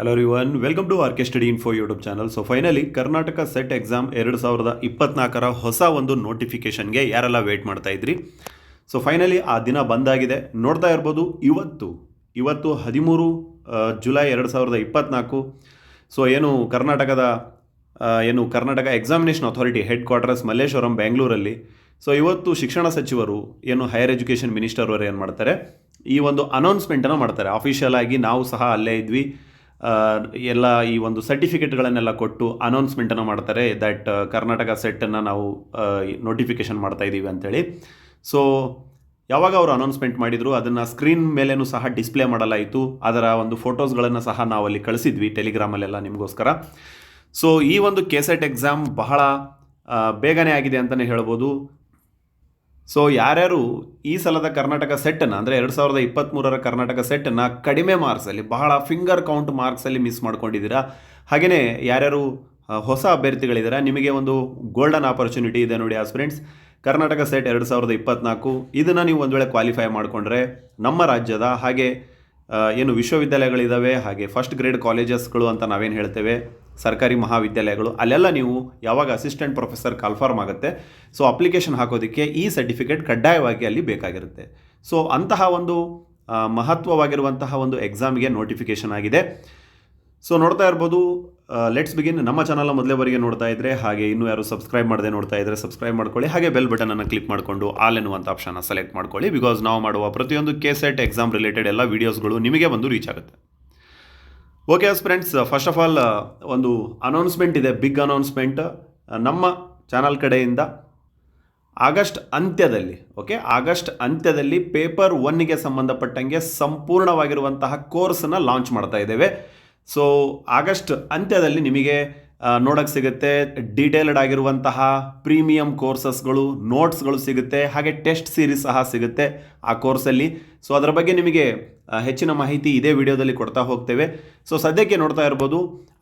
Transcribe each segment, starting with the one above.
Hello one welcome to R K study info YouTube channel so finally Karnataka SET exam ಎರಡು ಸಾವಿರದ ಇಪ್ಪತ್ನಾಲ್ಕರ ಹೊಸ ಒಂದು ನೋಟಿಫಿಕೇಷನ್ಗೆ ಯಾರೆಲ್ಲ ವೇಟ್ ಮಾಡ್ತಾ ಇದ್ರಿ? ಸೊ ಫೈನಲಿ ಆ ದಿನ ಬಂದಾಗಿದೆ. ನೋಡ್ತಾ ಇರ್ಬೋದು ಇವತ್ತು ಇವತ್ತು ಹದಿಮೂರು ಜುಲೈ ಎರಡು ಸಾವಿರದ ಇಪ್ಪತ್ನಾಲ್ಕು. ಸೊ ಏನು ಕರ್ನಾಟಕದ ಏನು Karnataka examination authority headquarters Malleshwaram ಬೆಂಗಳೂರಲ್ಲಿ ಸೊ ಇವತ್ತು ಶಿಕ್ಷಣ ಸಚಿವರು, ಏನು ಹೈಯರ್ ಎಜುಕೇಷನ್ ಮಿನಿಸ್ಟರ್ ಅವರು ಏನು ಮಾಡ್ತಾರೆ? ಈ ಒಂದು ಅನೌನ್ಸ್ಮೆಂಟನ್ನು ಮಾಡ್ತಾರೆ. ಅಫಿಷಿಯಲ್ ಆಗಿ ನಾವು ಸಹ ಅಲ್ಲೇ ಇದ್ವಿ. ಎಲ್ಲ ಈ ಒಂದು ಸರ್ಟಿಫಿಕೇಟ್ಗಳನ್ನೆಲ್ಲ ಕೊಟ್ಟು ಅನೌನ್ಸ್ಮೆಂಟನ್ನು ಮಾಡ್ತಾರೆ ದಟ್ ಕರ್ನಾಟಕ ಸೆಟ್ಟನ್ನು ನಾವು ನೋಟಿಫಿಕೇಷನ್ ಮಾಡ್ತಾ ಇದ್ದೀವಿ ಅಂತೇಳಿ. ಸೊ ಯಾವಾಗ ಅವರು ಅನೌನ್ಸ್ಮೆಂಟ್ ಮಾಡಿದರು, ಅದನ್ನು ಸ್ಕ್ರೀನ್ ಮೇಲೇನೂ ಸಹ ಡಿಸ್ಪ್ಲೇ ಮಾಡಲಾಯಿತು. ಅದರ ಒಂದು ಫೋಟೋಸ್ಗಳನ್ನು ಸಹ ನಾವು ಅಲ್ಲಿ ಕಳಿಸಿದ್ವಿ ಟೆಲಿಗ್ರಾಮಲ್ಲೆಲ್ಲ ನಿಮಗೋಸ್ಕರ. ಸೊ ಈ ಒಂದು ಕೆಸೆಟ್ ಎಕ್ಸಾಮ್ ಬಹಳ ಬೇಗನೆ ಆಗಿದೆ ಅಂತಲೇ ಹೇಳ್ಬೋದು. ಸೊ ಯಾರ್ಯಾರು ಈ ಸಲದ ಕರ್ನಾಟಕ ಸೆಟ್ಟನ್ನು ಅಂದರೆ ಎರಡು ಸಾವಿರದ ಇಪ್ಪತ್ತ್ಮೂರರ ಕರ್ನಾಟಕ ಸೆಟ್ಟನ್ನು ಕಡಿಮೆ ಮಾರ್ಕ್ಸಲ್ಲಿ ಬಹಳ ಫಿಂಗರ್ ಕೌಂಟ್ ಮಾರ್ಕ್ಸಲ್ಲಿ ಮಿಸ್ ಮಾಡ್ಕೊಂಡಿದ್ದೀರಾ? ಹಾಗೆಯೇ ಯಾರ್ಯಾರು ಹೊಸ ಅಭ್ಯರ್ಥಿಗಳಿದ್ದೀರಾ? ನಿಮಗೆ ಒಂದು ಗೋಲ್ಡನ್ ಆಪರ್ಚುನಿಟಿ ಇದೆ ನೋಡಿ ಆಸ್ಪಿರೆಂಟ್ಸ್ ಕರ್ನಾಟಕ ಸೆಟ್ ಎರಡು ಸಾವಿರದ ಇಪ್ಪತ್ನಾಲ್ಕು, ಇದನ್ನು ನೀವು ಒಂದು ವೇಳೆ ಕ್ವಾಲಿಫೈ ಮಾಡಿಕೊಂಡ್ರೆ ನಮ್ಮ ರಾಜ್ಯದ ಹಾಗೆ ಏನು ವಿಶ್ವವಿದ್ಯಾಲಯಗಳಿದ್ದಾವೆ ಹಾಗೆ ಫಸ್ಟ್ ಗ್ರೇಡ್ ಕಾಲೇಜಸ್ಗಳು ಅಂತ ನಾವೇನು ಹೇಳ್ತೇವೆ ಸರ್ಕಾರಿ ಮಹಾವಿದ್ಯಾಲಯಗಳು, ಅಲ್ಲೆಲ್ಲ ನೀವು ಯಾವಾಗ ಅಸಿಸ್ಟೆಂಟ್ ಪ್ರೊಫೆಸರ್ ಕನ್ಫರ್ಮ್ ಆಗುತ್ತೆ ಸೊ ಅಪ್ಲಿಕೇಶನ್ ಹಾಕೋದಕ್ಕೆ ಈ ಸರ್ಟಿಫಿಕೇಟ್ ಕಡ್ಡಾಯವಾಗಿ ಅಲ್ಲಿ ಬೇಕಾಗಿರುತ್ತೆ. ಸೊ ಅಂತಹ ಒಂದು ಮಹತ್ವವಾಗಿರುವಂತಹ ಒಂದು ಎಕ್ಸಾಮ್ಗೆ ನೋಟಿಫಿಕೇಶನ್ ಆಗಿದೆ. ಸೊ ನೋಡ್ತಾ ಇರ್ಬೋದು ಲೆಟ್ಸ್ ಬಿಗಿನ್ ನಮ್ಮ ಚಾನಲ್ನ ಮೊದಲೇ ಬಾರಿಗೆ ನೋಡ್ತಾ ಇದ್ರೆ, ಹಾಗೆ ಇನ್ನೂ ಯಾರು ಸಬ್ಸ್ಕ್ರೈಬ್ ಮಾಡದೆ ನೋಡ್ತಾ ಇದ್ರೆ ಸಬ್ಸ್ಕ್ರೈಬ್ ಮಾಡ್ಕೊಳ್ಳಿ. ಹಾಗೆ ಬೆಲ್ ಬಟನನ್ನು ಕ್ಲಿಕ್ ಮಾಡಿಕೊಂಡು ಆಲ್ ಎನ್ನುವಂಥ ಆಪ್ಷನ್ನ ಸೆಲೆಕ್ಟ್ ಮಾಡ್ಕೊಳ್ಳಿ. ಬಿಕಾಸ್ ನಾವು ಮಾಡುವ ಪ್ರತಿಯೊಂದು ಕೆ ಸೆಟ್ ಎಕ್ಸಾಮ್ ರಿಲೇಟೆಡ್ ಎಲ್ಲ ವೀಡಿಯೋಸ್ಗಳು ನಿಮಗೆ ಬಂದು ರೀಚ್ ಆಗುತ್ತೆ. Okay friends first of all ಒಂದು ಅನೌನ್ಸ್ಮೆಂಟ್ ಇದೆ ಬಿಗ್ ಅನೌನ್ಸ್ಮೆಂಟ್ ನಮ್ಮ ಚಾನಲ್ ಕಡೆಯಿಂದ ಆಗಸ್ಟ್ ಅಂತ್ಯದಲ್ಲಿ ಓಕೆ ಆಗಸ್ಟ್ ಅಂತ್ಯದಲ್ಲಿ ಪೇಪರ್ ಒನ್ಗೆ ಸಂಬಂಧಪಟ್ಟಂಗೆ ಸಂಪೂರ್ಣವಾಗಿರುವಂತಹ ಕೋರ್ಸನ್ನು ಲಾಂಚ್ ಮಾಡ್ತಾ ಇದ್ದೇವೆ. ಸೊ ಆಗಸ್ಟ್ ಅಂತ್ಯದಲ್ಲಿ ನಿಮಗೆ ನೋಡೋಕ್ಕೆ ಸಿಗುತ್ತೆ ಡೀಟೇಲ್ಡ್ ಆಗಿರುವಂತಹ ಪ್ರೀಮಿಯಂ ಕೋರ್ಸಸ್ಗಳು ನೋಟ್ಸ್ಗಳು ಸಿಗುತ್ತೆ, ಹಾಗೆ ಟೆಸ್ಟ್ ಸೀರೀಸ್ ಸಹ ಸಿಗುತ್ತೆ ಆ ಕೋರ್ಸಲ್ಲಿ ಸೊ ಅದರ ಬಗ್ಗೆ ನಿಮಗೆ ಹೆಚ್ಚಿನ ಮಾಹಿತಿ ಇದೇ ವಿಡಿಯೋದಲ್ಲಿ ಕೊಡ್ತಾ ಹೋಗ್ತೇವೆ. ಸೊ ಸದ್ಯಕ್ಕೆ ನೋಡ್ತಾ ಇರ್ಬೋದು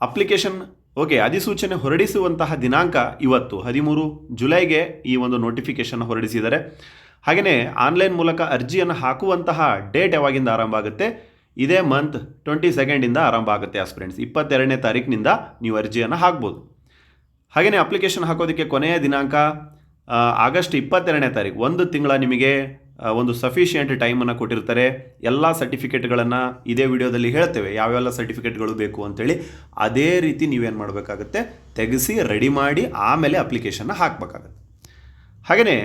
ಅಪ್ಲಿಕೇಶನ್ ಓಕೆ ಅಧಿಸೂಚನೆ ಹೊರಡಿಸುವಂತಹ ದಿನಾಂಕ ಇವತ್ತು, ಹದಿಮೂರು ಜುಲೈಗೆ ಈ ಒಂದು ನೋಟಿಫಿಕೇಶನ್ ಹೊರಡಿಸಿದ್ದಾರೆ. ಹಾಗೆಯೇ ಆನ್ಲೈನ್ ಮೂಲಕ ಅರ್ಜಿಯನ್ನು ಹಾಕುವಂತಹ ಡೇಟ್ ಯಾವಾಗಿಂದ ಆರಂಭ ಆಗುತ್ತೆ? ಇದೇ ಮಂತ್ ಟ್ವೆಂಟಿ ಸೆಕೆಂಡಿಂದ ಆರಂಭ ಆಗುತ್ತೆ ಆಸ್ಪಿರೆಂಟ್ಸ್ ಇಪ್ಪತ್ತೆರಡನೇ ತಾರೀಕಿನಿಂದ ನೀವು ಅರ್ಜಿಯನ್ನು ಹಾಕ್ಬೋದು. ಹಾಗೆಯೇ ಅಪ್ಲಿಕೇಶನ್ ಹಾಕೋದಕ್ಕೆ ಕೊನೆಯ ದಿನಾಂಕ ಆಗಸ್ಟ್ ಇಪ್ಪತ್ತೆರಡನೇ ತಾರೀಕು ಒಂದು ತಿಂಗಳ ನಿಮಗೆ ಒಂದು ಸಫಿಷಿಯೆಂಟ್ ಟೈಮನ್ನು ಕೊಟ್ಟಿರ್ತಾರೆ. ಎಲ್ಲ ಸರ್ಟಿಫಿಕೇಟ್ಗಳನ್ನು ಇದೇ ವಿಡಿಯೋದಲ್ಲಿ ಹೇಳ್ತೇವೆ. ಯಾವೆಲ್ಲ ಸರ್ಟಿಫಿಕೇಟ್ಗಳು ಬೇಕು ಅಂತೇಳಿ ಅದೇ ರೀತಿ ನೀವೇನು ಮಾಡಬೇಕಾಗುತ್ತೆ? ತೆಗೆಸಿ ರೆಡಿ ಮಾಡಿ ಆಮೇಲೆ ಅಪ್ಲಿಕೇಶನ್ನ ಹಾಕಬೇಕಾಗತ್ತೆ. ಹಾಗೆಯೇ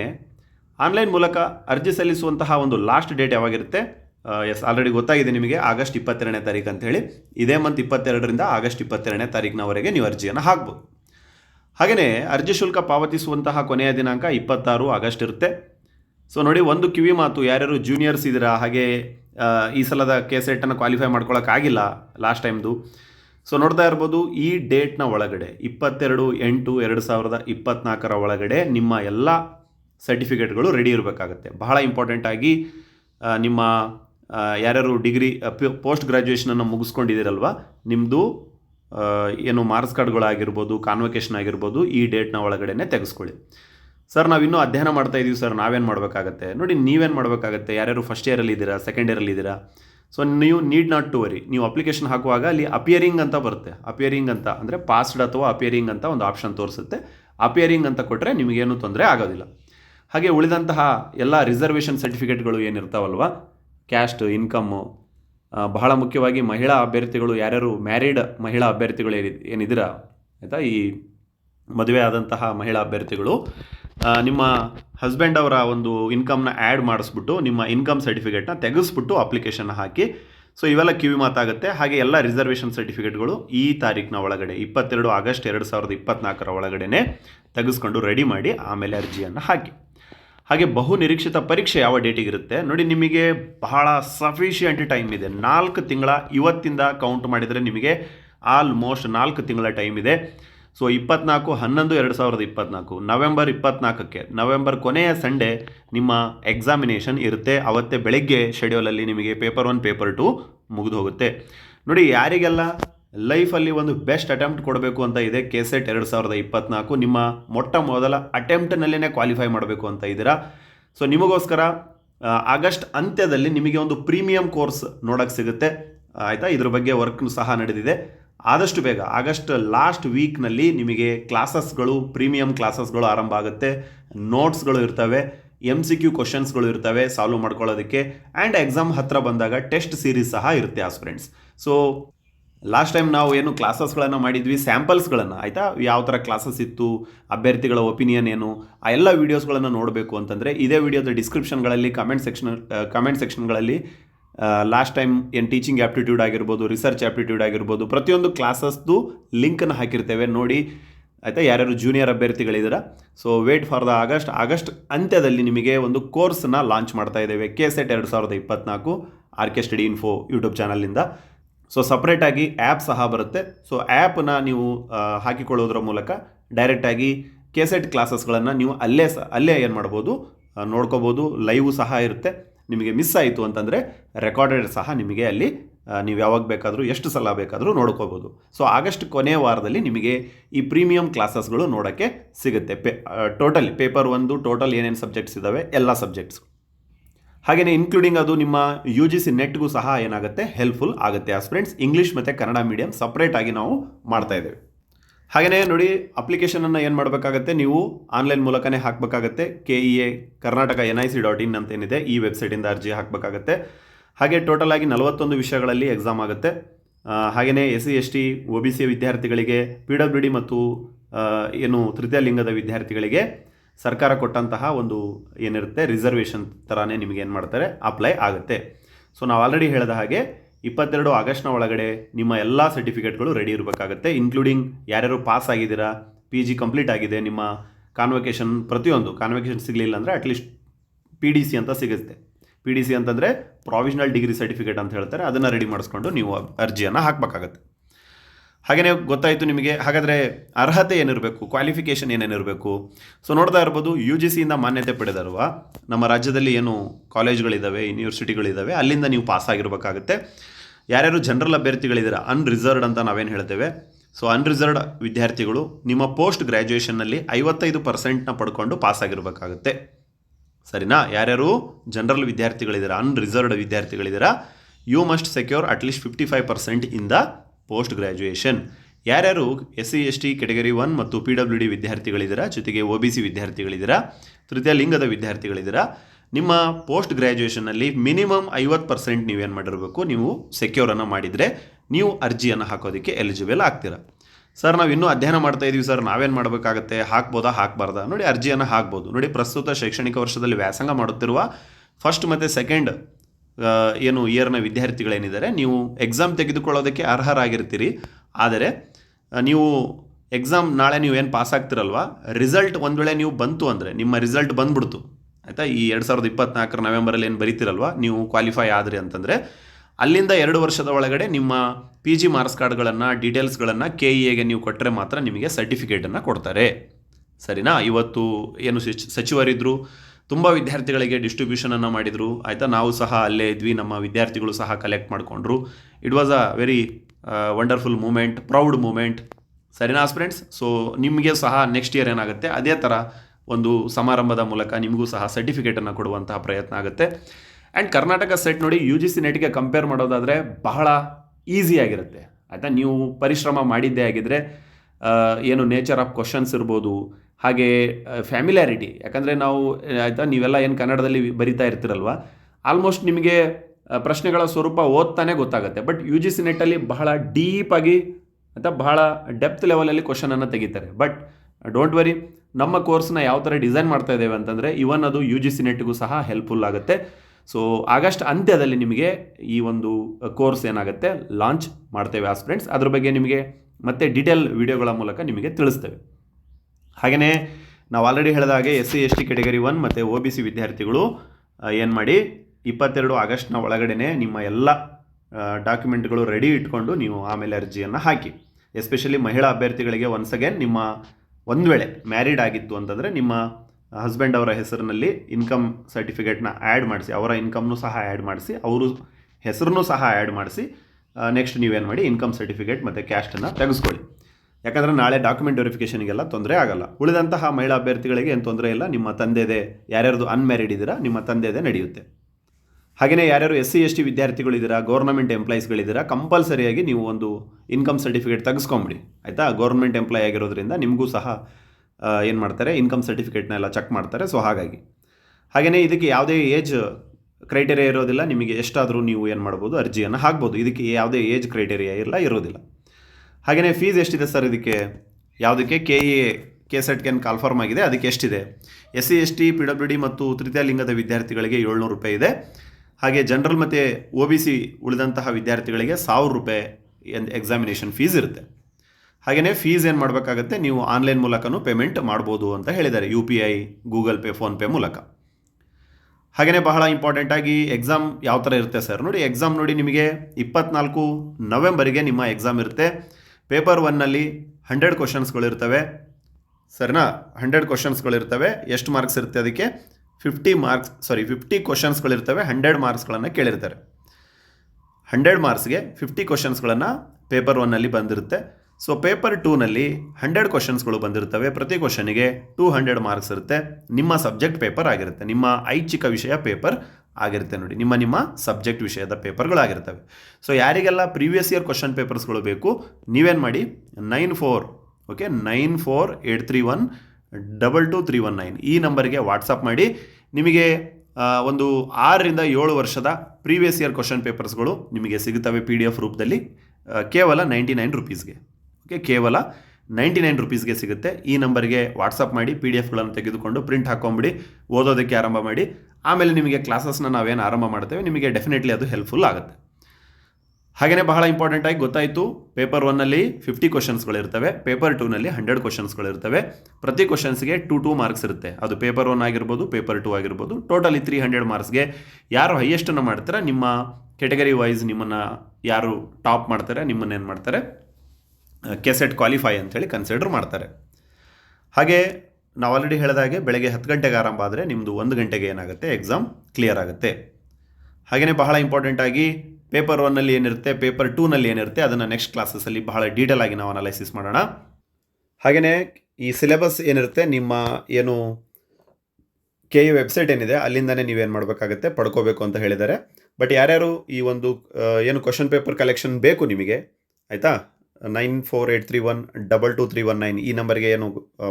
ಆನ್ಲೈನ್ ಮೂಲಕ ಅರ್ಜಿ ಸಲ್ಲಿಸುವಂತಹ ಒಂದು ಲಾಸ್ಟ್ ಡೇಟ್ ಯಾವಾಗಿರುತ್ತೆ? ಎಸ್ ಆಲ್ರೆಡಿ ಗೊತ್ತಾಗಿದೆ ನಿಮಗೆ. ಆಗಸ್ಟ್ ಇಪ್ಪತ್ತೆರಡನೇ ತಾರೀಕು ಅಂತ ಇದೇ ಮಂತ್ ಇಪ್ಪತ್ತೆರಡರಿಂದ ಆಗಸ್ಟ್ ಇಪ್ಪತ್ತೆರಡನೇ ತಾರೀಕಿನವರೆಗೆ ನೀವು ಅರ್ಜಿಯನ್ನು ಹಾಕ್ಬೋದು. ಹಾಗೆಯೇ ಅರ್ಜಿ ಶುಲ್ಕ ಪಾವತಿಸುವಂತಹ ಕೊನೆಯ ದಿನಾಂಕ ಇಪ್ಪತ್ತಾರು ಆಗಸ್ಟ್ ಇರುತ್ತೆ. ಸೊ ನೋಡಿ, ಒಂದು ಕಿವಿ ಮಾತು ಯಾರ್ಯಾರು ಜೂನಿಯರ್ಸ್ ಇದ್ದೀರಾ ಹಾಗೆ ಈ ಸಲದ ಕೆ ಸೆಟ್ಟನ್ನು ಕ್ವಾಲಿಫೈ ಮಾಡ್ಕೊಳ್ಳೋಕ್ಕಾಗಿಲ್ಲ ಲಾಸ್ಟ್ ಟೈಮ್ದು ಸೊ ನೋಡ್ತಾ ಇರ್ಬೋದು, ಈ ಡೇಟ್ನ ಒಳಗಡೆ, ಇಪ್ಪತ್ತೆರಡು ಎಂಟು ಎರಡು ಸಾವಿರದ ಇಪ್ಪತ್ನಾಲ್ಕರ ಒಳಗಡೆ ನಿಮ್ಮ ಎಲ್ಲ ಸರ್ಟಿಫಿಕೇಟ್ಗಳು ರೆಡಿ ಇರಬೇಕಾಗತ್ತೆ. ಬಹಳ ಇಂಪಾರ್ಟೆಂಟ್ ಆಗಿ ನಿಮ್ಮ ಯಾರ್ಯಾರು ಡಿಗ್ರಿ ಪೋಸ್ಟ್ ಗ್ರ್ಯಾಜುಯೇಷನನ್ನು ಮುಗಿಸ್ಕೊಂಡಿದ್ದೀರಲ್ವ ನಿಮ್ಮದು ಏನು ಮಾರ್ಕ್ಸ್ ಕಾರ್ಡ್ಗಳಾಗಿರ್ಬೋದು ಕಾನ್ವೊಕೇಶನ್ ಆಗಿರ್ಬೋದು, ಈ ಡೇಟ್ನ ಒಳಗಡೆ ತೆಗೆಸ್ಕೊಳ್ಳಿ. ಸರ್ ನಾವು ಇನ್ನೂ ಅಧ್ಯಯನ ಮಾಡ್ತಾ ಇದ್ದೀವಿ ಸರ್ ನಾವೇನು ಮಾಡಬೇಕಾಗತ್ತೆ? ನೋಡಿ, ನೀವೇನು ಮಾಡಬೇಕಾಗತ್ತೆ? ಯಾರ್ಯಾರು ಫಸ್ಟ್ ಇಯರಲ್ಲಿ ಇದ್ದೀರಾ? ಸೆಕೆಂಡ್ ಇಯರಲ್ಲಿ ಇದ್ದೀರಾ? ಸೊ ನೀವು ನೀಡ್ ನಾಟ್ ಟು ವರಿ ನೀವು ಅಪ್ಲಿಕೇಶನ್ ಹಾಕುವಾಗ ಅಲ್ಲಿ ಅಪಿಯರಿಂಗ್ ಅಂತ ಬರುತ್ತೆ. ಅಪಿಯರಿಂಗ್ ಅಂತ ಅಂದರೆ ಪಾಸ್ಡ್ ಅಥವಾ ಅಪಿಯರಿಂಗ್ ಅಂತ ಒಂದು ಆಪ್ಷನ್ ತೋರಿಸುತ್ತೆ. ಅಪಿಯರಿಂಗ್ ಅಂತ ಕೊಟ್ಟರೆ ನಿಮಗೇನು ತೊಂದರೆ ಆಗೋದಿಲ್ಲ. ಹಾಗೆ ಉಳಿದಂತಹ ಎಲ್ಲ ರಿಸರ್ವೇಷನ್ ಸರ್ಟಿಫಿಕೇಟ್ಗಳು ಏನಿರ್ತಾವಲ್ವ? ಕ್ಯಾಸ್ಟ್ ಇನ್ಕಮ್ಮು ಬಹಳ ಮುಖ್ಯವಾಗಿ ಮಹಿಳಾ ಅಭ್ಯರ್ಥಿಗಳು, ಯಾರ್ಯಾರು ಮ್ಯಾರಿಡ್ ಮಹಿಳಾ ಅಭ್ಯರ್ಥಿಗಳು ಏನಿ ಏನಿದ್ದೀರಾ? ಆಯಿತಾ? ಈ ಮದುವೆ ಆದಂತಹ ಮಹಿಳಾ ಅಭ್ಯರ್ಥಿಗಳು. ನಿಮ್ಮ ಹಸ್ಬೆಂಡ್ ಅವರ ಒಂದು ಇನ್ಕಮ್ನ ಆ್ಯಡ್ ಮಾಡಿಸ್ಬಿಟ್ಟು, ನಿಮ್ಮ ಇನ್ಕಮ್ ಸರ್ಟಿಫಿಕೇಟ್ನ ತೆಗೆಸ್ಬಿಟ್ಟು ಅಪ್ಲಿಕೇಶನ್ ಹಾಕಿ. ಸೊ ಇವೆಲ್ಲ ಕಿವಿ ಮಾತಾಗುತ್ತೆ. ಹಾಗೆ ಎಲ್ಲ ರಿಸರ್ವೇಷನ್ ಸರ್ಟಿಫಿಕೇಟ್ಗಳು ಈ ತಾರೀಕಿನ ಒಳಗಡೆ, ಇಪ್ಪತ್ತೆರಡು ಆಗಸ್ಟ್ ಎರಡು ಸಾವಿರದ ಇಪ್ಪತ್ನಾಲ್ಕರ ಒಳಗಡೆ ತೆಗೆಸ್ಕೊಂಡು ರೆಡಿ ಮಾಡಿ, ಆಮೇಲೆ ಅರ್ಜಿಯನ್ನು ಹಾಕಿ. ಹಾಗೆ ಬಹು ನಿರೀಕ್ಷಿತ ಪರೀಕ್ಷೆ ಯಾವ ಡೇಟಿಗಿರುತ್ತೆ ನೋಡಿ, ನಿಮಗೆ ಬಹಳ ಸಫಿಷಿಯೆಂಟ್ ಟೈಮ್ ಇದೆ. ನಾಲ್ಕು ತಿಂಗಳ ಇವತ್ತಿಂದ ಕೌಂಟ್ ಮಾಡಿದರೆ ನಿಮಗೆ ಆಲ್ಮೋಸ್ಟ್ ನಾಲ್ಕು ತಿಂಗಳ ಟೈಮ್ ಇದೆ. ಸೊ ಇಪ್ಪತ್ನಾಲ್ಕು, ಹನ್ನೊಂದು, ಎರಡು ಸಾವಿರದ ಇಪ್ಪತ್ನಾಲ್ಕು. ನವೆಂಬರ್ ಇಪ್ಪತ್ನಾಲ್ಕಕ್ಕೆ. ನವೆಂಬರ್ ಕೊನೆಯ ಸಂಡೇ ನಿಮ್ಮ ಎಕ್ಸಾಮಿನೇಷನ್ ಇರುತ್ತೆ. ಅವತ್ತೆ ಬೆಳಗ್ಗೆ ಶೆಡ್ಯೂಲಲ್ಲಿ ನಿಮಗೆ ಪೇಪರ್ ಒನ್ ಪೇಪರ್ ಟು ಮುಗಿದು ಹೋಗುತ್ತೆ ನೋಡಿ, ಯಾರಿಗೆಲ್ಲ ಲೈಫಲ್ಲಿ ಒಂದು ಬೆಸ್ಟ್ ಅಟೆಂಪ್ಟ್ ಕೊಡಬೇಕು ಅಂತ ಇದೆ ಕೆ ಸೆಟ್ ಎರಡು ಸಾವಿರದ ಇಪ್ಪತ್ನಾಲ್ಕು, ನಿಮ್ಮ ಮೊಟ್ಟ ಮೊದಲ ಅಟೆಂಪ್ಟ್ನಲ್ಲೇ ಕ್ವಾಲಿಫೈ ಮಾಡಬೇಕು ಅಂತ ಇದ್ದೀರಾ? ಸೊ ನಿಮಗೋಸ್ಕರ ಆಗಸ್ಟ್ ಅಂತ್ಯದಲ್ಲಿ ನಿಮಗೆ ಒಂದು ಪ್ರೀಮಿಯಂ ಕೋರ್ಸ್ ನೋಡೋಕ್ಕೆ ಸಿಗುತ್ತೆ. ಆಯಿತಾ? ಇದ್ರ ಬಗ್ಗೆ ವರ್ಕ್ ಸಹ ನಡೆದಿದೆ. ಆದಷ್ಟು ಬೇಗ, ಆಗಸ್ಟ್ ಲಾಸ್ಟ್ ವೀಕ್ನಲ್ಲಿ ನಿಮಗೆ ಕ್ಲಾಸಸ್ಗಳು ಪ್ರೀಮಿಯಂ ಕ್ಲಾಸಸ್ಗಳು ಆರಂಭ ಆಗುತ್ತೆ. ನೋಟ್ಸ್ಗಳು ಇರ್ತವೆ ಎಂ ಸಿ ಕ್ಯೂ ಕ್ವಶನ್ಸ್ಗಳು ಇರ್ತವೆ ಸಾಲ್ವ್ ಮಾಡ್ಕೊಳ್ಳೋದಕ್ಕೆ. ಆ್ಯಂಡ್ ಎಕ್ಸಾಮ್ ಹತ್ತಿರ ಬಂದಾಗ ಟೆಸ್ಟ್ ಸೀರೀಸ್ ಸಹ ಇರುತ್ತೆ ಆಸ್ಪಿರೆಂಟ್ಸ್ ಸೊ ಲಾಸ್ಟ್ ಟೈಮ್ ನಾವು ಏನು ಕ್ಲಾಸಸ್ಗಳನ್ನು ಮಾಡಿದ್ವಿ ಸ್ಯಾಂಪಲ್ಸ್ಗಳನ್ನು ಆಯಿತಾ? ಯಾವ ಥರ ಕ್ಲಾಸಸ್ ಇತ್ತು, ಅಭ್ಯರ್ಥಿಗಳ ಒಪಿನಿಯನ್ ಏನು, ಆ ಎಲ್ಲ ವೀಡಿಯೋಸ್ಗಳನ್ನು ನೋಡಬೇಕು ಅಂತಂದರೆ ಇದೇ ವಿಡಿಯೋದ ಡಿಸ್ಕ್ರಿಪ್ಷನ್ಗಳಲ್ಲಿ ಕಮೆಂಟ್ ಸೆಕ್ಷನ್ ಕಮೆಂಟ್ ಸೆಕ್ಷನ್ಗಳಲ್ಲಿ ಲಾಸ್ಟ್ ಟೈಮ್ ಏನು ಟೀಚಿಂಗ್ ಆ್ಯಪ್ಟಿಟ್ಯೂಡ್ ಆಗಿರ್ಬೋದು ರಿಸರ್ಚ್ ಆ್ಯಪ್ಟಿಟ್ಯೂಡ್ ಆಗಿರ್ಬೋದು, ಪ್ರತಿಯೊಂದು ಕ್ಲಾಸಸ್ದು ಲಿಂಕನ್ನು ಹಾಕಿರ್ತೇವೆ. ನೋಡಿ, ಆಯಿತಾ? ಯಾರ್ಯಾರು junior ಅಭ್ಯರ್ಥಿಗಳಿದ್ದೀರ? So wait for the August August ಅಂತ್ಯದಲ್ಲಿ ನಿಮಗೆ ಒಂದು ಕೋರ್ಸನ್ನ ಲಾಂಚ್ ಮಾಡ್ತಾ ಇದ್ದೇವೆ. ಕೆ ಸೆಟ್ ಎರಡು ಸಾವಿರದ ಇಪ್ಪತ್ನಾಲ್ಕು R K study info YouTube ಚಾನಲಿಂದ so ಸಪ್ರೇಟಾಗಿ ಆ್ಯಪ್ ಸಹ ಬರುತ್ತೆ. ಸೊ ಆ್ಯಪನ್ನ ನೀವು ಹಾಕಿಕೊಳ್ಳೋದ್ರ ಮೂಲಕ ಡೈರೆಕ್ಟಾಗಿ ಕೆ ಸೆಟ್ ಕ್ಲಾಸಸ್ಗಳನ್ನು ನೀವು ಅಲ್ಲೇ ಸಹ ಅಲ್ಲೇ ಏನು ಮಾಡ್ಬೋದು? ನೋಡ್ಕೋಬೋದು. ಲೈವ್ ಸಹ ಇರುತ್ತೆ. ನಿಮಗೆ ಮಿಸ್ ಆಯಿತು ಅಂತಂದರೆ ರೆಕಾರ್ಡೆಡ್ ಸಹ ನಿಮಗೆ ಅಲ್ಲಿ ನೀವು ಯಾವಾಗ ಬೇಕಾದರೂ, ಎಷ್ಟು ಸಲ ಬೇಕಾದರೂ ನೋಡ್ಕೋಬೋದು. ಸೊ ಆಗಸ್ಟ್ ಕೊನೆಯ ವಾರದಲ್ಲಿ ನಿಮಗೆ ಈ ಪ್ರೀಮಿಯಂ ಕ್ಲಾಸಸ್ಗಳು ನೋಡೋಕ್ಕೆ ಸಿಗುತ್ತೆ. ಪೇ ಟೋಟಲ್ ಪೇಪರ್ ಒಂದು ಟೋಟಲ್ ಏನೇನು ಸಬ್ಜೆಕ್ಟ್ಸ್ ಇದ್ದಾವೆ ಎಲ್ಲ ಸಬ್ಜೆಕ್ಟ್ಸ್ ಹಾಗೆಯೇ ಇನ್ಕ್ಲೂಡಿಂಗ್ ಅದು ನಿಮ್ಮ ಯು ಜಿ ಸಿ ನೆಟ್ಗೂ ಸಹ ಏನಾಗುತ್ತೆ? ಹೆಲ್ಪ್ಫುಲ್ ಆಗುತ್ತೆ. ಫ್ರೆಂಡ್ಸ್ ಇಂಗ್ಲೀಷ್ ಮತ್ತು ಕನ್ನಡ ಮೀಡಿಯಂ ಸಪ್ರೇಟಾಗಿ ನಾವು ಮಾಡ್ತಾ ಇದ್ದೇವೆ. ಹಾಗೆಯೇ ನೋಡಿ ಅಪ್ಲಿಕೇಶನನ್ನು ಏನು ಮಾಡಬೇಕಾಗತ್ತೆ? ನೀವು ಆನ್ಲೈನ್ ಮೂಲಕನೇ ಹಾಕಬೇಕಾಗತ್ತೆ. K E A Karnataka N I C dot in ಅಂತ ಏನಿದೆ, ಈ ವೆಬ್ಸೈಟಿಂದ ಅರ್ಜಿ ಹಾಕಬೇಕಾಗತ್ತೆ. ಹಾಗೆ ಟೋಟಲ್ ಆಗಿ ನಲವತ್ತೊಂದು ವಿಷಯಗಳಲ್ಲಿ ಎಕ್ಸಾಮ್ ಆಗುತ್ತೆ. ಹಾಗೆಯೇ S C S T O B C ವಿದ್ಯಾರ್ಥಿಗಳಿಗೆ ಪಿ ಡಬ್ಲ್ಯೂ ಡಿ ಮತ್ತು ಏನು ತೃತೀಯ ಲಿಂಗದ ವಿದ್ಯಾರ್ಥಿಗಳಿಗೆ ಸರ್ಕಾರ ಕೊಟ್ಟಂತಹ ಒಂದು ಏನಿರುತ್ತೆ ರಿಸರ್ವೇಷನ್ ಥರನೇ ನಿಮಗೆ ಏನು ಮಾಡ್ತಾರೆ? ಅಪ್ಲೈ ಆಗುತ್ತೆ. ಸೊ ನಾವು ಆಲ್ರೆಡಿ ಹೇಳಿದ ಹಾಗೆ ಇಪ್ಪತ್ತೆರಡು ಆಗಸ್ಟ್ನ ಒಳಗಡೆ ನಿಮ್ಮ ಎಲ್ಲ ಸರ್ಟಿಫಿಕೇಟ್ಗಳು ರೆಡಿ ಇರಬೇಕಾಗತ್ತೆ ಇನ್ಕ್ಲೂಡಿಂಗ್ ಯಾರ್ಯಾರು ಪಾಸ್ ಆಗಿದ್ದೀರಾ ಪಿ ಜಿ ಕಂಪ್ಲೀಟ್ ಆಗಿದೆ, ನಿಮ್ಮ ಕಾನ್ವೊಕೇಶನ್ ಪ್ರತಿಯೊಂದು ಕಾನ್ವೊಕೇಶನ್ ಸಿಗಲಿಲ್ಲ ಅಂದರೆ ಅಟ್ಲೀಸ್ಟ್ ಪಿ ಡಿ ಸಿ ಅಂತ ಸಿಗುತ್ತೆ. ಪಿ ಡಿ ಸಿ ಅಂತಂದರೆ ಪ್ರಾವಿಷನಲ್ ಡಿಗ್ರಿ ಸರ್ಟಿಫಿಕೇಟ್ ಅಂತ ಹೇಳ್ತಾರೆ, ಅದನ್ನು ರೆಡಿ ಮಾಡಿಸ್ಕೊಂಡು ನೀವು ಅರ್ಜಿಯನ್ನು ಹಾಕಬೇಕಾಗತ್ತೆ. ಹಾಗೆಯೇ ಗೊತ್ತಾಯಿತು ನಿಮಗೆ, ಹಾಗಾದರೆ ಅರ್ಹತೆ ಏನಿರಬೇಕು ಕ್ವಾಲಿಫಿಕೇಷನ್ ಏನೇನಿರಬೇಕು? ಸೊ ನೋಡ್ತಾ ಇರ್ಬೋದು ಯು ಜಿ ಸಿಯಿಂದ ಮಾನ್ಯತೆ ಪಡೆದರುವ ನಮ್ಮ ರಾಜ್ಯದಲ್ಲಿ ಏನು ಕಾಲೇಜ್ಗಳಿದ್ದಾವೆ ಯೂನಿವರ್ಸಿಟಿಗಳಿದ್ದಾವೆ ಅಲ್ಲಿಂದ ನೀವು ಪಾಸ್ ಆಗಿರಬೇಕಾಗುತ್ತೆ. ಯಾರ್ಯಾರು ಜನರಲ್ ಅಭ್ಯರ್ಥಿಗಳಿದ್ದೀರಾ ಅನ್ರಿಸರ್ವ್ಡ್ ಅಂತ ನಾವೇನು ಹೇಳ್ತೇವೆ? ಸೊ ಅನ್ರಿಸರ್ವ್ಡ್ ವಿದ್ಯಾರ್ಥಿಗಳು ನಿಮ್ಮ ಪೋಸ್ಟ್ ಗ್ರ್ಯಾಜುಯೇಷನ್ನಲ್ಲಿ ಐವತ್ತೈದು ಪರ್ಸೆಂಟ್ನ ಪಡ್ಕೊಂಡು ಪಾಸ್ ಆಗಿರಬೇಕಾಗುತ್ತೆ. ಸರಿನಾ? ಯಾರ್ಯಾರು ಜನರಲ್ ವಿದ್ಯಾರ್ಥಿಗಳಿದ್ದೀರಾ unreserved ವಿದ್ಯಾರ್ಥಿಗಳಿದ್ದೀರಾ you must secure at least fifty five percent in the post graduation ಯಾರ್ಯಾರು S C S T category one ಮತ್ತು ಪಿ ಡಬ್ಲ್ಯೂ ಡಿ ವಿದ್ಯಾರ್ಥಿಗಳಿದ್ದೀರಾ ಜೊತೆಗೆ ಒ ಬಿ ಸಿ ವಿದ್ಯಾರ್ಥಿಗಳಿದ್ದೀರಾ ತೃತೀಯ ಲಿಂಗದ ವಿದ್ಯಾರ್ಥಿಗಳಿದ್ದೀರಾ ನಿಮ್ಮ ಪೋಸ್ಟ್ ಗ್ರ್ಯಾಜುಯೇಷನಲ್ಲಿ ಮಿನಿಮಮ್ ಐವತ್ತು ಪರ್ಸೆಂಟ್ ನೀವೇನು ಮಾಡಿರಬೇಕು, ನೀವು ಸೆಕ್ಯೂರನ್ನು ಮಾಡಿದರೆ ನೀವು ಅರ್ಜಿಯನ್ನು ಹಾಕೋದಕ್ಕೆ ಎಲಿಜಿಬಲ್ ಆಗ್ತೀರಾ. ಸರ್ ನಾವು ಇನ್ನೂ ಅಧ್ಯಯನ ಮಾಡ್ತಾ ಇದ್ದೀವಿ ಸರ್ ನಾವೇನು ಮಾಡಬೇಕಾಗತ್ತೆ? ಹಾಕ್ಬೋದಾ? ಹಾಕ್ಬಾರ್ದಾ? ನೋಡಿ ಅರ್ಜಿಯನ್ನು ಹಾಕ್ಬೋದು. ನೋಡಿ ಪ್ರಸ್ತುತ ಶೈಕ್ಷಣಿಕ ವರ್ಷದಲ್ಲಿ ವ್ಯಾಸಂಗ ಮಾಡುತ್ತಿರುವ ಫಸ್ಟ್ ಮತ್ತು ಸೆಕೆಂಡ್ ಏನು ಇಯರ್ನ ವಿದ್ಯಾರ್ಥಿಗಳೇನಿದ್ದಾರೆ, ನೀವು ಎಕ್ಸಾಮ್ ತೆಗೆದುಕೊಳ್ಳೋದಕ್ಕೆ ಅರ್ಹರಾಗಿರ್ತೀರಿ. ಆದರೆ ನೀವು ಎಕ್ಸಾಮ್ ನಾಳೆ ನೀವು ಏನು ಪಾಸ್ ಆಗ್ತಿರಲ್ವ? ರಿಸಲ್ಟ್ ಒಂದು ವೇಳೆ ನೀವು ಬಂತು ಅಂದರೆ, ನಿಮ್ಮ ರಿಸಲ್ಟ್ ಬಂದ್ಬಿಡ್ತು. ಆಯಿತಾ? ಈ ಎರಡು ಸಾವಿರದ ಇಪ್ಪತ್ನಾಲ್ಕರ ನವೆಂಬರಲ್ಲಿ ಏನು ಬರೀತಿರಲ್ವ? ನೀವು ಕ್ವಾಲಿಫೈ ಆದ್ರಿ ಅಂತಂದರೆ, ಅಲ್ಲಿಂದ ಎರಡು ವರ್ಷದ ಒಳಗಡೆ ನಿಮ್ಮ ಪಿ ಜಿ ಮಾರ್ಕ್ಸ್ ಕಾರ್ಡ್ಗಳನ್ನು ಡೀಟೇಲ್ಸ್ಗಳನ್ನು ಕೆ ಇ ಎಗೆ ನೀವು ಕೊಟ್ಟರೆ ಮಾತ್ರ ನಿಮಗೆ ಸರ್ಟಿಫಿಕೇಟನ್ನು ಕೊಡ್ತಾರೆ. ಸರಿನಾ? ಇವತ್ತು ಏನು ಸಚ್ ಸಚಿವರಿದ್ದರು ತುಂಬ ವಿದ್ಯಾರ್ಥಿಗಳಿಗೆ ಡಿಸ್ಟ್ರಿಬ್ಯೂಷನನ್ನು ಮಾಡಿದರು. ಆಯಿತಾ? ನಾವು ಸಹ ಅಲ್ಲೇ ಇದ್ವಿ, ನಮ್ಮ ವಿದ್ಯಾರ್ಥಿಗಳು ಸಹ ಕಲೆಕ್ಟ್ ಮಾಡಿಕೊಂಡ್ರು. It was a very wonderful moment proud moment ಸರಿನಾ ಫ್ರೆಂಡ್ಸ್ ಸೊ ನಿಮಗೆ ಸಹ ನೆಕ್ಸ್ಟ್ ಇಯರ್ ಏನಾಗುತ್ತೆ? ಅದೇ ಥರ ಒಂದು ಸಮಾರಂಭದ ಮೂಲಕ ನಿಮಗೂ ಸಹ ಸರ್ಟಿಫಿಕೇಟನ್ನು ಕೊಡುವಂತಹ ಪ್ರಯತ್ನ ಆಗುತ್ತೆ. ಆ್ಯಂಡ್ ಕರ್ನಾಟಕ ಸೆಟ್ ನೋಡಿ ಯು ಜಿ ಸಿ ನೆಟ್ಗೆ ಕಂಪೇರ್ ಮಾಡೋದಾದರೆ ಬಹಳ ಈಸಿ ಆಗಿರುತ್ತೆ. ಆಯಿತಾ? ನೀವು ಪರಿಶ್ರಮ ಮಾಡಿದ್ದೇ ಆಗಿದ್ದರೆ ಏನು ನೇಚರ್ ಆಫ್ ಕ್ವಶನ್ಸ್ ಇರ್ಬೋದು, ಹಾಗೆ ಫ್ಯಾಮಿಲ್ಯಾರಿಟಿ ಯಾಕಂದರೆ ನಾವು, ಆಯಿತಾ? ನೀವೆಲ್ಲ ಏನು ಕನ್ನಡದಲ್ಲಿ ಬರಿತಾ ಇರ್ತಿರಲ್ವ? ಆಲ್ಮೋಸ್ಟ್ ನಿಮಗೆ ಪ್ರಶ್ನೆಗಳ ಸ್ವರೂಪ ಓದ್ತಾನೆ ಗೊತ್ತಾಗುತ್ತೆ. ಬಟ್ ಯು ಜಿ ಸಿ ನೆಟ್ಟಲ್ಲಿ ಬಹಳ ಡೀಪಾಗಿ ಅಥವಾ ಬಹಳ ಡೆಪ್ತ್ ಲೆವೆಲಲ್ಲಿ ಕ್ವಶನನ್ನು ತೆಗಿತಾರೆ. ಬಟ್ ಡೋಂಟ್ ವರಿ ನಮ್ಮ ಕೋರ್ಸ್ನ ಯಾವ ಥರ ಡಿಸೈನ್ ಮಾಡ್ತಾ ಇದ್ದೇವೆ ಅಂತಂದರೆ ಇವನ್ ಅದು ಯು ಜಿ ಸಿ ನೆಟ್ಗೂ ಸಹ ಹೆಲ್ಪ್ಫುಲ್ ಆಗುತ್ತೆ. ಸೊ ಆಗಸ್ಟ್ ಅಂತ್ಯದಲ್ಲಿ ನಿಮಗೆ ಈ ಒಂದು ಕೋರ್ಸ್ ಏನಾಗುತ್ತೆ? ಲಾಂಚ್ ಮಾಡ್ತೇವೆ ಆ ಫ್ರೆಂಡ್ಸ್ ಅದ್ರ ಬಗ್ಗೆ ನಿಮಗೆ ಮತ್ತೆ ಡಿಟೇಲ್ ವಿಡಿಯೋಗಳ ಮೂಲಕ ನಿಮಗೆ ತಿಳಿಸ್ತೇವೆ. ಹಾಗೆಯೇ ನಾವು ಆಲ್ರೆಡಿ ಹೇಳಿದ ಹಾಗೆ S C S T category one ಮತ್ತು ಒ ಬಿ ಸಿ ವಿದ್ಯಾರ್ಥಿಗಳು ಏನು ಮಾಡಿ, ಇಪ್ಪತ್ತೆರಡು ಆಗಸ್ಟ್ನ ಒಳಗಡೆನೆ ನಿಮ್ಮ ಎಲ್ಲ ಡಾಕ್ಯುಮೆಂಟ್ಗಳು ರೆಡಿ ಇಟ್ಕೊಂಡು ನೀವು ಆಮೇಲೆ ಅರ್ಜಿಯನ್ನು ಹಾಕಿ. ಎಸ್ಪೆಷಲಿ ಮಹಿಳಾ ಅಭ್ಯರ್ಥಿಗಳಿಗೆ ಒನ್ಸ್ ಅಗೇನ್ ನಿಮ್ಮ ಒಂದು ವೇಳೆ ಮ್ಯಾರಿಡ್ ಆಗಿತ್ತು ಅಂತಂದರೆ ನಿಮ್ಮ ಹಸ್ಬೆಂಡ್ ಅವರ ಹೆಸರಿನಲ್ಲಿ ಇನ್ಕಮ್ ಸರ್ಟಿಫಿಕೇಟ್ನ ಆ್ಯಡ್ ಮಾಡಿಸಿ, ಅವರ ಇನ್ಕಮ್ನು ಸಹ ಆ್ಯಡ್ ಮಾಡಿಸಿ, ಅವರು ಹೆಸರನ್ನು ಸಹ ಆ್ಯಡ್ ಮಾಡಿಸಿ ನೆಕ್ಸ್ಟ್ ನೀವೇನು ಮಾಡಿ ಇನ್ಕಮ್ ಸರ್ಟಿಫಿಕೇಟ್ ಮತ್ತು ಕ್ಯಾಸ್ಟನ್ನು ತೆಗೆಸ್ಕೊಳ್ಳಿ. ಯಾಕಂದರೆ ನಾಳೆ ಡಾಕ್ಯುಮೆಂಟ್ ವೆರಿಫಿಕೇಷನ್ಗೆಲ್ಲ ತೊಂದರೆ ಆಗಲ್ಲ. ಉಳಿದಂತಹ ಮಹಿಳಾ ಅಭ್ಯರ್ಥಿಗಳಿಗೆ ಏನು ತೊಂದರೆ ಇಲ್ಲ, ನಿಮ್ಮ ತಂದೆದೇ, ಯಾರ್ಯಾರ್ದು ಅನ್ಮ್ಯಾರಿಡ್ ಇದ್ದೀರಾ, ನಿಮ್ಮ ತಂದೆದೇ ನಡೆಯುತ್ತೆ. ಹಾಗೆಯೇ ಯಾರ್ಯಾರು ಎಸ್ ಸಿ, ಎಸ್ ಟಿ ವಿದ್ಯಾರ್ಥಿಗಳಿದ್ದೀರಾ ಗೌರ್ಮೆಂಟ್ ಎಂಪ್ಲಾಯೀಸ್ಗಳಿದ್ದೀರಾ ಕಂಪಲ್ಸರಿಯಾಗಿ ನೀವು ಒಂದು ಇನ್ಕಮ್ ಸರ್ಟಿಫಿಕೇಟ್ ತೆಗೆಸ್ಕೊಂಬಿಡಿ, ಆಯಿತಾ? ಗೌರ್ಮೆಂಟ್ ಎಂಪ್ಲಾಯ್ ಆಗಿರೋದ್ರಿಂದ ನಿಮಗೂ ಸಹ ಏನು ಮಾಡ್ತಾರೆ? ಇನ್ಕಮ್ ಸರ್ಟಿಫಿಕೇಟ್ನ ಎಲ್ಲ ಚೆಕ್ ಮಾಡ್ತಾರೆ. ಸೊ ಹಾಗಾಗಿ. ಹಾಗೆಯೇ ಇದಕ್ಕೆ ಯಾವುದೇ ಏಜ್ ಕ್ರೈಟೇರಿಯಾ ಇರೋದಿಲ್ಲ. ನಿಮಗೆ ಎಷ್ಟಾದರೂ ನೀವು ಏನು ಮಾಡ್ಬೋದು? ಅರ್ಜಿಯನ್ನು ಹಾಕ್ಬೋದು. ಇದಕ್ಕೆ ಯಾವುದೇ ಏಜ್ ಕ್ರೈಟೇರಿಯಾ ಇಲ್ಲ, ಇರೋದಿಲ್ಲ. ಹಾಗೆಯೇ ಫೀಸ್ ಎಷ್ಟಿದೆ ಸರ್ ಇದಕ್ಕೆ? ಯಾವುದಕ್ಕೆ? ಕೆ ಇ ಕೆ ಸೆಟ್ಗೆ ಏನು ಕಾಲ್ಫಾರ್ಮ್ ಆಗಿದೆ. ಅದಕ್ಕೆ ಎಷ್ಟಿದೆ? S C, S T P W D ಮತ್ತು ತೃತೀಯ ಲಿಂಗದ ವಿದ್ಯಾರ್ಥಿಗಳಿಗೆ ಏಳ್ನೂರು ರೂಪಾಯಿ ಇದೆ. ಹಾಗೆ ಜನರಲ್ ಮತ್ತು ಒ ಬಿ ಸಿ ಉಳಿದಂತಹ ವಿದ್ಯಾರ್ಥಿಗಳಿಗೆ ಸಾವಿರ ರೂಪಾಯಿ ಎಕ್ಸಾಮಿನೇಷನ್ ಫೀಸ್ ಇರುತ್ತೆ. ಹಾಗೆಯೇ ಫೀಸ್ ಏನು ಮಾಡಬೇಕಾಗತ್ತೆ? ನೀವು ಆನ್ಲೈನ್ ಮೂಲಕನೂ ಪೇಮೆಂಟ್ ಮಾಡ್ಬೋದು ಅಂತ ಹೇಳಿದ್ದಾರೆ U P I Google Pay PhonePe ಮೂಲಕ. ಹಾಗೆಯೇ ಬಹಳ ಇಂಪಾರ್ಟೆಂಟಾಗಿ ಎಕ್ಸಾಮ್ ಯಾವ ಥರ ಇರುತ್ತೆ ಸರ್ ನೋಡಿ ಎಕ್ಸಾಮ್ ನೋಡಿ ನಿಮಗೆ ಇಪ್ಪತ್ನಾಲ್ಕು ನವೆಂಬರಿಗೆ ನಿಮ್ಮ ಎಕ್ಸಾಮ್ ಇರುತ್ತೆ. ಪೇಪರ್ ಒನ್ನಲ್ಲಿ ಹಂಡ್ರೆಡ್ ಕ್ವಶನ್ಸ್ಗಳಿರ್ತವೆ ಸರಿನಾ ಹಂಡ್ರೆಡ್ ಕ್ವಶನ್ಸ್ಗಳಿರ್ತವೆ ಎಷ್ಟು ಮಾರ್ಕ್ಸ್ ಇರುತ್ತೆ ಅದಕ್ಕೆ? ಫಿಫ್ಟಿ ಮಾರ್ಕ್ಸ್ ಸಾರಿ ಫಿಫ್ಟಿ ಕ್ವಶನ್ಸ್ಗಳಿರ್ತವೆ ಹಂಡ್ರೆಡ್ ಮಾರ್ಕ್ಸ್ಗಳನ್ನು ಕೇಳಿರ್ತಾರೆ. ಹಂಡ್ರೆಡ್ ಮಾರ್ಕ್ಸ್ಗೆ ಫಿಫ್ಟಿ ಕ್ವಶನ್ಸ್ಗಳನ್ನು ಪೇಪರ್ ಒನ್ನಲ್ಲಿ ಬಂದಿರುತ್ತೆ. ಸೊ ಪೇಪರ್ ಟೂನಲ್ಲಿ ಹಂಡ್ರೆಡ್ ಕ್ವಶನ್ಸ್ಗಳು ಬಂದಿರ್ತವೆ. ಪ್ರತಿ ಕ್ವಶನಿಗೆ ಟೂ ಹಂಡ್ರೆಡ್ ಮಾರ್ಕ್ಸ್ ಇರುತ್ತೆ. ನಿಮ್ಮ ಸಬ್ಜೆಕ್ಟ್ ಪೇಪರ್ ಆಗಿರುತ್ತೆ. ನಿಮ್ಮ ಐಚ್ಛಿಕ ವಿಷಯ ಪೇಪರ್ ಆಗಿರುತ್ತೆ ನೋಡಿ. ನಿಮ್ಮ ನಿಮ್ಮ ಸಬ್ಜೆಕ್ಟ್ ವಿಷಯದ ಪೇಪರ್ಗಳಾಗಿರ್ತವೆ ಸೊ ಯಾರಿಗೆಲ್ಲ ಪ್ರೀವಿಯಸ್ ಇಯರ್ ಕ್ವಶನ್ ಪೇಪರ್ಸ್ಗಳು ಬೇಕು, ನೀವೇನು ಮಾಡಿ? Nine four okay nine four eight three one double two three one nine. ಈ ನಂಬರ್ಗೆ ವಾಟ್ಸಪ್ ಮಾಡಿ. ನಿಮಗೆ ಒಂದು ಆರರಿಂದ ಏಳು ವರ್ಷದ ಪ್ರೀವಿಯಸ್ ಇಯರ್ ಕ್ವಶನ್ ಪೇಪರ್ಸ್ಗಳು ನಿಮಗೆ ಸಿಗುತ್ತವೆ ಪಿ ಡಿ ಎಫ್ ರೂಪದಲ್ಲಿ. ಕೇವಲ ನೈಂಟಿ ನೈನ್ ರುಪೀಸ್ಗೆ. ಓಕೆ, ಕೇವಲ ನೈಂಟಿ ನೈನ್ ರುಪೀಸ್ಗೆ ಸಿಗುತ್ತೆ. ಈ ನಂಬರ್ಗೆ ವಾಟ್ಸಪ್ ಮಾಡಿ, ಪಿ ಡಿ ಎಫ್ಗಳನ್ನು ತೆಗೆದುಕೊಂಡು ಪ್ರಿಂಟ್ ಹಾಕೊಂಬಿಡಿ ಓದೋದಕ್ಕೆ ಆರಂಭ ಮಾಡಿ. ಆಮೇಲೆ ನಿಮಗೆ ಕ್ಲಾಸಸ್ನ ನಾವೇನು ಆರಂಭ ಮಾಡ್ತೇವೆ, ನಿಮಗೆ ಡೆಫಿನೆಟ್ಲಿ ಅದು ಹೆಲ್ಪ್ಫುಲ್ ಆಗುತ್ತೆ. ಹಾಗೆಯೇ ಬಹಳ ಇಂಪಾರ್ಟೆಂಟ್ ಆಗಿ ಗೊತ್ತಾಯಿತು ಪೇಪರ್ ಒನ್ನಲ್ಲಿ ಫಿಫ್ಟಿ ಕ್ವಶನ್ಸ್ಗಳಿರ್ತವೆ ಪೇಪರ್ ಟೂನಲ್ಲಿ ಹಂಡ್ರೆಡ್ ಕ್ವಶನ್ಸ್ಗಳಿರ್ತವೆ ಪ್ರತಿ ಕ್ವಶನ್ಸ್ಗೆ ಟೂ ಟೂ ಮಾರ್ಕ್ಸ್ ಇರುತ್ತೆ. ಅದು ಪೇಪರ್ ಒನ್ ಆಗಿರ್ಬೋದು ಪೇಪರ್ ಟೂ ಆಗಿರ್ಬೋದು ಟೋಟಲಿ ತ್ರೀ ಹಂಡ್ರೆಡ್ ಮಾರ್ಕ್ಸ್ಗೆ ಯಾರು ಹೈಯೆಸ್ಟನ್ನು ಮಾಡ್ತಾರೆ, ನಿಮ್ಮ ಕೆಟಗರಿ ವೈಸ್ ನಿಮ್ಮನ್ನು ಯಾರು ಟಾಪ್ ಮಾಡ್ತಾರೆ, ನಿಮ್ಮನ್ನು ಏನು ಮಾಡ್ತಾರೆ ಕೆಸೆಟ್ ಕ್ವಾಲಿಫೈ ಅಂತೇಳಿ ಕನ್ಸಿಡರ್ ಮಾಡ್ತಾರೆ. ಹಾಗೆ ನಾವು ಆಲ್ರೆಡಿ ಹೇಳಿದ ಹಾಗೆ ಬೆಳಗ್ಗೆ ಹತ್ತು ಗಂಟೆಗೆ ಆರಂಭ ಆದರೆ ನಿಮ್ಮದು ಒಂದು ಗಂಟೆಗೆ ಏನಾಗುತ್ತೆ ಎಕ್ಸಾಮ್ ಕ್ಲಿಯರ್ ಆಗುತ್ತೆ. ಹಾಗೆಯೇ ಬಹಳ ಇಂಪಾರ್ಟೆಂಟ್ ಆಗಿ ಪೇಪರ್ ಒನ್ನಲ್ಲಿ ಏನಿರುತ್ತೆ? ಪೇಪರ್ ಟೂನಲ್ಲಿ ಏನಿರುತ್ತೆ? ಅದನ್ನು ನೆಕ್ಸ್ಟ್ ಕ್ಲಾಸಸಲ್ಲಿ ಬಹಳ ಡೀಟೇಲ್ ಆಗಿ ನಾವು ಅನಲೈಸಿಸ್ ಮಾಡೋಣ. ಹಾಗೆಯೇ ಈ ಸಿಲೆಬಸ್ ಏನಿರುತ್ತೆ? ನಿಮ್ಮ ಏನು ಕೆ ಯು ವೆಬ್ಸೈಟ್ ಏನಿದೆ? ಅಲ್ಲಿಂದನೇ ನೀವೇನು ಮಾಡಬೇಕಾಗುತ್ತೆ? ಪಡ್ಕೋಬೇಕು ಅಂತ ಹೇಳಿದ್ದಾರೆ. ಬಟ್ ಯಾರ್ಯಾರು ಈ ಒಂದು ಏನು ಕ್ವಶನ್ ಪೇಪರ್ ಕಲೆಕ್ಷನ್ ಬೇಕು ನಿಮಗೆ, ಆಯಿತಾ? Nine four eight three one double two three one nine ಈ ನಂಬರ್ಗೆ ಏನು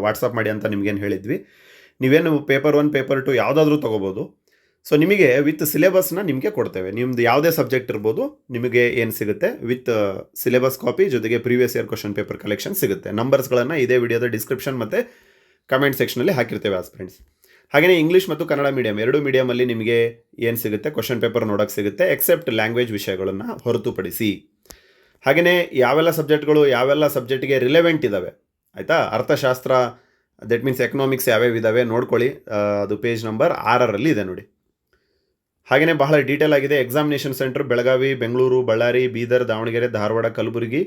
ವಾಟ್ಸಪ್ ಮಾಡಿ ಅಂತ ನಿಮಗೇನು ಹೇಳಿದ್ವಿ. ನೀವೇನು ಪೇಪರ್ ಒನ್ ಪೇಪರ್ ಟು ಯಾವುದಾದ್ರೂ ತೊಗೋಬೋದು. ಸೊ ನಿಮಗೆ ವಿತ್ ಸಿಲೆಬಸ್ನ ನಿಮಗೆ ಕೊಡ್ತೇವೆ. ನಿಮ್ದು ಯಾವುದೇ ಸಬ್ಜೆಕ್ಟ್ ಇರ್ಬೋದು ನಿಮಗೆ ಏನು ಸಿಗುತ್ತೆ? ವಿತ್ ಸಿಲೆಬಸ್ ಕಾಪಿ ಜೊತೆಗೆ previous year question paper collection ಸಿಗುತ್ತೆ. ನಂಬರ್ಸ್ಗಳನ್ನು ಇದೇ ವಿಡಿಯೋದ ಡಿಸ್ಕ್ರಿಪ್ಷನ್ ಮತ್ತು ಕಮೆಂಟ್ ಸೆಕ್ಷನಲ್ಲಿ ಹಾಕಿರ್ತೇವೆ ಆಸ್ ಫ್ರೆಂಡ್ಸ್ ಹಾಗೆಯೇ ಇಂಗ್ಲೀಷ್ ಮತ್ತು ಕನ್ನಡ ಮೀಡಿಯಂ ಎರಡು ಮೀಡಿಯಮಲ್ಲಿ ನಿಮಗೆ ಏನು ಸಿಗುತ್ತೆ? ಕ್ವಶನ್ ಪೇಪರ್ ನೋಡೋಕ್ಕೆ ಸಿಗುತ್ತೆ ಎಕ್ಸೆಪ್ಟ್ ಲ್ಯಾಂಗ್ವೇಜ್ ವಿಷಯಗಳನ್ನು ಹೊರತುಪಡಿಸಿ. ಹಾಗೆಯೇ ಯಾವೆಲ್ಲ ಸಬ್ಜೆಕ್ಟ್ಗಳು ಯಾವೆಲ್ಲ ಸಬ್ಜೆಕ್ಟ್ಗೆ ರಿಲೆವೆಂಟ್ ಇದ್ದಾವೆ ಆಯಿತಾ? ಅರ್ಥಶಾಸ್ತ್ರ ದಟ್ ಮೀನ್ಸ್ ಎಕನಾಮಿಕ್ಸ್ ಯಾವ್ಯಾವ ಇದ್ದಾವೆ ನೋಡ್ಕೊಳ್ಳಿ. ಆ, ಅದು ಪೇಜ್ ನಂಬರ್ ಆರರಲ್ಲಿ ಇದೆ ನೋಡಿ. ಹಾಗೆಯೇ ಬಹಳ ಡೀಟೇಲ್ ಆಗಿದೆ. ಎಕ್ಸಾಮಿನೇಷನ್ ಸೆಂಟರ್ ಬೆಳಗಾವಿ, ಬೆಂಗಳೂರು, ಬಳ್ಳಾರಿ, ಬೀದರ್, ದಾವಣಗೆರೆ, ಧಾರವಾಡ, ಕಲಬುರಗಿ,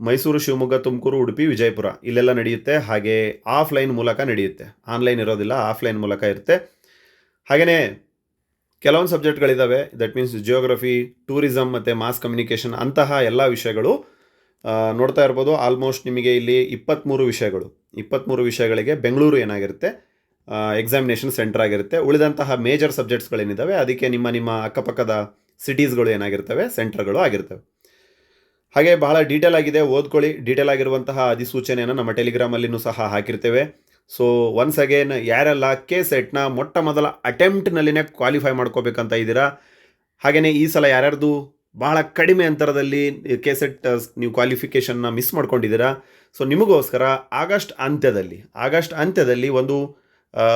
ಮೈಸೂರು, ಶಿವಮೊಗ್ಗ, ತುಮಕೂರು, ಉಡುಪಿ, ವಿಜಯಪುರ ಇಲ್ಲೆಲ್ಲ ನಡೆಯುತ್ತೆ. ಹಾಗೆ ಆಫ್ಲೈನ್ ಮೂಲಕ ನಡೆಯುತ್ತೆ. ಆನ್ಲೈನ್ ಇರೋದಿಲ್ಲ ಆಫ್ಲೈನ್ ಮೂಲಕ ಇರುತ್ತೆ. ಹಾಗೆಯೇ ಕೆಲವೊಂದು ಸಬ್ಜೆಕ್ಟ್ಗಳಿದ್ದಾವೆ ದಟ್ ಮೀನ್ಸ್ ಜಿಯೋಗ್ರಫಿ ಟೂರಿಸಮ್ ಮತ್ತು ಮಾಸ್ ಕಮ್ಯುನಿಕೇಷನ್ ಅಂತಹ ಎಲ್ಲ ವಿಷಯಗಳು ನೋಡ್ತಾ ಇರ್ಬೋದು. ಆಲ್ಮೋಸ್ಟ್ ನಿಮಗೆ ಇಲ್ಲಿ ಇಪ್ಪತ್ತ್ಮೂರು ವಿಷಯಗಳು. ಇಪ್ಪತ್ತ್ಮೂರು ವಿಷಯಗಳಿಗೆ ಬೆಂಗಳೂರು ಏನಾಗಿರುತ್ತೆ? ಎಕ್ಸಾಮಿನೇಷನ್ ಸೆಂಟರ್ ಆಗಿರುತ್ತೆ. ಉಳಿದಂತಹ ಮೇಜರ್ ಸಬ್ಜೆಕ್ಟ್ಸ್ಗಳೇನಿದ್ದಾವೆ ಅದಕ್ಕೆ ನಿಮ್ಮ ನಿಮ್ಮ ಅಕ್ಕಪಕ್ಕದ ಸಿಟೀಸ್ಗಳು ಏನಾಗಿರ್ತವೆ ಸೆಂಟರ್ಗಳು ಆಗಿರ್ತವೆ. ಹಾಗೆ ಬಹಳ ಡೀಟೇಲ್ ಆಗಿದೆ, ಓದ್ಕೊಳ್ಳಿ. ಡೀಟೇಲ್ ಆಗಿರುವಂತಹ ಅಧಿಸೂಚನೆಯನ್ನು ನಮ್ಮ ಟೆಲಿಗ್ರಾಮಲ್ಲಿನೂ ಸಹ ಹಾಕಿರ್ತೇವೆ. ಸೊ ಒನ್ಸ್ ಅಗೇನ್ ಯಾರೆಲ್ಲ ಕೆ ಸೆಟ್ನ ಮೊಟ್ಟ ಮೊದಲ ಅಟೆಂಪ್ಟ್ನಲ್ಲಿನೇ ಕ್ವಾಲಿಫೈ ಮಾಡ್ಕೋಬೇಕಂತ ಇದ್ದೀರಾ ಹಾಗೆಯೇ ಈ ಸಲ ಯಾರ್ಯಾರ್ದು ಬಹಳ ಕಡಿಮೆ ಅಂತರದಲ್ಲಿ ಕೆ ಸೆಟ್ ನೀವು ಕ್ವಾಲಿಫಿಕೇಷನ್ನ ಮಿಸ್ ಮಾಡ್ಕೊಂಡಿದ್ದೀರಾ ಸೊ ನಿಮಗೋಸ್ಕರ ಆಗಸ್ಟ್ ಅಂತ್ಯದಲ್ಲಿ ಆಗಸ್ಟ್ ಅಂತ್ಯದಲ್ಲಿ ಒಂದು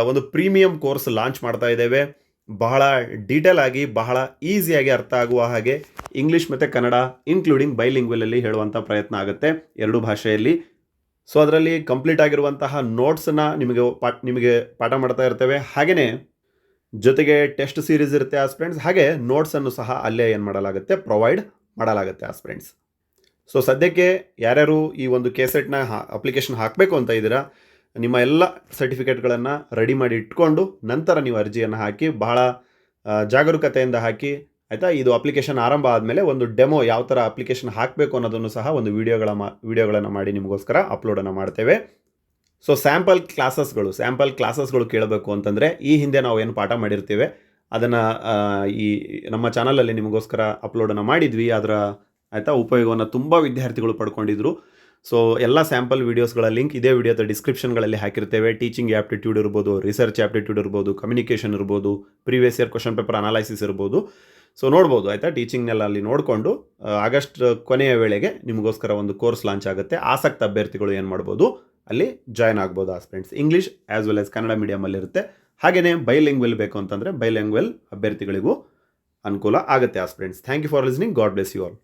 ಒಂದು ಪ್ರೀಮಿಯಂ ಕೋರ್ಸ್ ಲಾಂಚ್ ಮಾಡ್ತಾ ಇದ್ದೇವೆ. ಬಹಳ ಡೀಟೇಲ್ ಆಗಿ, ಬಹಳ ಈಸಿಯಾಗಿ ಅರ್ಥ ಆಗುವ ಹಾಗೆ ಇಂಗ್ಲೀಷ್ ಮತ್ತು ಕನ್ನಡ ಇನ್ಕ್ಲೂಡಿಂಗ್ ಬೈಲಿಂಗ್ವಲಲ್ಲಿ ಹೇಳುವಂಥ ಪ್ರಯತ್ನ ಆಗುತ್ತೆ ಎರಡು ಭಾಷೆಯಲ್ಲಿ. ಸೊ ಅದರಲ್ಲಿ ಕಂಪ್ಲೀಟ್ ಆಗಿರುವಂತಹ ನೋಟ್ಸನ್ನ ನಿಮಗೆ ಪಾಠ ನಿಮಗೆ ಪಾಠ ಮಾಡ್ತಾ ಇರ್ತೇವೆ. ಹಾಗೆಯೇ ಜೊತೆಗೆ ಟೆಸ್ಟ್ ಸೀರೀಸ್ ಇರುತ್ತೆ ಆಸ್ ಫ್ರೆಂಡ್ಸ್ ಹಾಗೆ ನೋಟ್ಸನ್ನು ಸಹ ಅಲ್ಲೇ ಏನು ಮಾಡಲಾಗುತ್ತೆ? ಪ್ರೊವೈಡ್ ಮಾಡಲಾಗುತ್ತೆ ಆಸ್ ಫ್ರೆಂಡ್ಸ್ ಸೊ ಸದ್ಯಕ್ಕೆ ಯಾರ್ಯಾರು ಈ ಒಂದು ಕೆಸೆಟ್ನ ಅಪ್ಲಿಕೇಶನ್ ಹಾಕಬೇಕು ಅಂತ ಇದ್ದೀರಾ ನಿಮ್ಮ ಎಲ್ಲ ಸರ್ಟಿಫಿಕೇಟ್ಗಳನ್ನು ರೆಡಿ ಮಾಡಿ ಇಟ್ಕೊಂಡು ನಂತರ ನೀವು ಅರ್ಜಿಯನ್ನು ಹಾಕಿ ಬಹಳ ಜಾಗರೂಕತೆಯಿಂದ ಹಾಕಿ, ಆಯಿತಾ? ಇದು ಅಪ್ಲಿಕೇಶನ್ ಆರಂಭ ಆದಮೇಲೆ ಒಂದು ಡೆಮೋ ಯಾವ ಥರ ಅಪ್ಲಿಕೇಶನ್ ಹಾಕಬೇಕು ಅನ್ನೋದನ್ನು ಸಹ ಒಂದು ವಿಡಿಯೋಗಳ ಮಾ, ವಿಡಿಯೋಗಳನ್ನು ಮಾಡಿ ನಿಮಗೋಸ್ಕರ ಅಪ್ಲೋಡನ್ನು ಮಾಡ್ತೇವೆ. ಸೊ, ಸ್ಯಾಂಪಲ್ ಕ್ಲಾಸಸ್ಗಳು ಸ್ಯಾಂಪಲ್ ಕ್ಲಾಸಸ್ಗಳು ಕೇಳಬೇಕು ಅಂತಂದರೆ ಈ ಹಿಂದೆ ನಾವು ಏನು ಪಾಠ ಮಾಡಿರ್ತೀವಿ, ಅದನ್ನು ಈ ನಮ್ಮ ಚಾನಲಲ್ಲಿ ನಿಮಗೋಸ್ಕರ ಅಪ್ಲೋಡನ್ನು ಮಾಡಿದ್ವಿ. ಅದರ, ಆಯಿತಾ, ಉಪಯೋಗವನ್ನು ತುಂಬ ವಿದ್ಯಾರ್ಥಿಗಳು ಪಡ್ಕೊಂಡಿದ್ರು. ಸೊ ಎಲ್ಲ ಸ್ಯಾಂಪಲ್ ವೀಡಿಯೋಸ್ಗಳ ಲಿಂಕ್ ಇದೇ ವಿಡಿಯೋದ ಡಿಸ್ಕ್ರಿಪ್ಷನ್ಗಳಲ್ಲಿ ಹಾಕಿರ್ತೇವೆ. ಟೀಚಿಂಗ್ ಆಪ್ಟಿಟ್ಯೂಡ್ ಇರ್ಬೋದು ರಿಸರ್ಚ್ ಆಪ್ಟಿಟ್ಯೂಡ್ ಇರ್ಬೋದು ಕಮ್ಯುನಿಕೇಷನ್ ಇರ್ಬೋದು previous year question paper analysis ಇರ್ಬೋದು. ಸೊ ನೋಡ್ಬೋದು, ಆಯಿತಾ? ಟೀಚಿಂಗ್ನೆಲ್ಲ ಅಲ್ಲಿ ನೋಡಿಕೊಂಡು ಆಗಸ್ಟ್ ಕೊನೆಯ ವೇಳೆಗೆ ನಿಮಗೋಸ್ಕರ ಒಂದು ಕೋರ್ಸ್ ಲಾಂಚ್ ಆಗುತ್ತೆ. ಆಸಕ್ತ ಅಭ್ಯರ್ಥಿಗಳು ಏನು ಮಾಡ್ಬೋದು? ಅಲ್ಲಿ ಜಾಯ್ನ್ ಆಗ್ಬೋದು ಆ friends English as well as Kannada ಮೀಡಿಯಮಲ್ಲಿ ಇರುತ್ತೆ. ಹಾಗೆಯೇ ಬೈಲಿಂಗ್ವೆಲ್ ಬೇಕು ಅಂತಂದರೆ ಬೈಲಿಂಗ್ವೆಲ್ ಅಭ್ಯರ್ಥಿಗಳಿಗೂ ಅನುಕೂಲ ಆಗುತ್ತೆ ಆ friends thank you for listening God bless you all